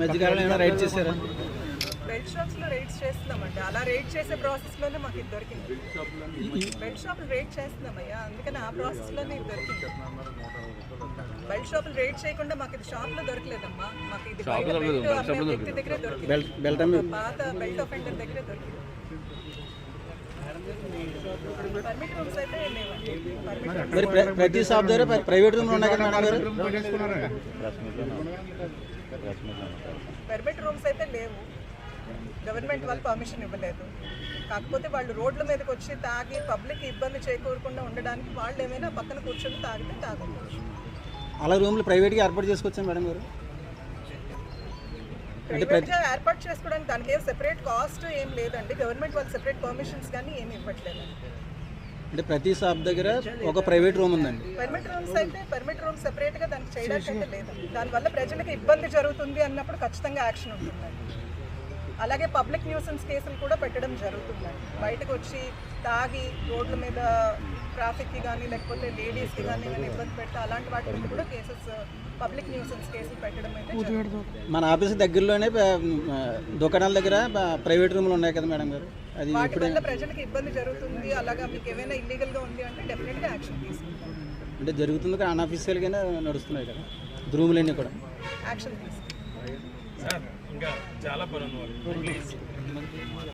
Ride చేశారా? Belt షాప్స్లో rides చేస్తున్నామండి. అలా రైడ్ చేసే ప్రాసెస్లోనే మాకు ఇది దొరికింది. బెల్ట్ షాపులు రైడ్ చేస్తున్నామయ్యా. అందుకని ఆ ప్రాసెస్లోనే ఇది దొరికింది. బెల్ట్ షాపులు రైడ్ చేయకుండా మాకు ఇది షాప్లో దొరకలేదమ్మా. మాకు ఇది వ్యక్తి దగ్గరే దొరికింది. పాత బెల్ట్ ఆఫెండర్ దగ్గరే దొరికింది. పర్మిట్ రూమ్స్ అయితే లేవండి మరి ప్ర- ప్రతి షాప్ దగ్గర ప్ర- ప్రైవేట్ రూమ్లు ఉన్నాయి కదా మేడం గారు? పర్మిట్ రూమ్స్ అయితే లేవు. గవర్నమెంట్ వాళ్ళు పర్మిషన్ ఇవ్వలేదు. కాకపోతే వాళ్ళు రోడ్ల మీదకి వచ్చి తాగి పబ్లిక్ ఇబ్బంది చేకూరకుండా ఉండడానికి వాళ్ళు ఏమైనా పక్కన కూర్చొని తాగితే తాగవచ్చు అలా రూమ్లు ప్రైవేట్గా ఏర్పాటు చేసుకొచ్చాను మేడం గారు? ప్రైవేట్గా ఏర్పాటు చేసుకోవడానికి దానికి ఏం సెపరేట్ కాస్ట్ ఏం లేదండి. గవర్నమెంట్ వాళ్ళు సెపరేట్ పర్మిషన్స్ కానీ ఏమి ఇవ్వట్లేదు. అంటే ప్రతి షాప్ దగ్గర ఒక ప్రైవేట్ రూమ్ ఉందండి. పర్మిట్ రూమ్స్ అయితే పర్మిట్ రూమ్స్ సెపరేట్గా దానికి చేయడానికి అయితే లేదు. దానివల్ల ప్రజలకు ఇబ్బంది జరుగుతుంది అన్నప్పుడు ఖచ్చితంగా యాక్షన్ ఉంటుందండి. అలాగే పబ్లిక్ న్యూసెన్స్ కేసులు కూడా పెట్టడం జరుగుతుందండి. బయటకు వచ్చి తాగి రోడ్ల మీద ట్రాఫిక్కి కానీ లేకపోతే లేడీస్కి కానీ ఏమైనా ఇబ్బంది పెడితే అలాంటి వాటి మీద కూడా కేసెస్ పబ్లిక్ న్యూసెన్స్ కేసులు పెట్టడం అయితే మన ఆఫీస్ దగ్గరలోనే దుకాణాల దగ్గర ప్రైవేట్ రూమ్లు ఉన్నాయి కదా మేడం గారు? అది వాటి వల్ల ప్రజలకు ఇబ్బంది జరుగుతుంది. అలాగా మీకు ఏమైనా ఇల్లీగల్గా ఉంది అంటే డెఫినెట్గా యాక్షన్ తీసుకుంటాం. అంటే జరుగుతుంది కానీ అన్అఫీషియల్గానే నడుస్తున్నాయి కదా? రూములన్నీ కూడా. యాక్షన్ తీసుకుంటాం. ఇంకా చాలా పని ఉంది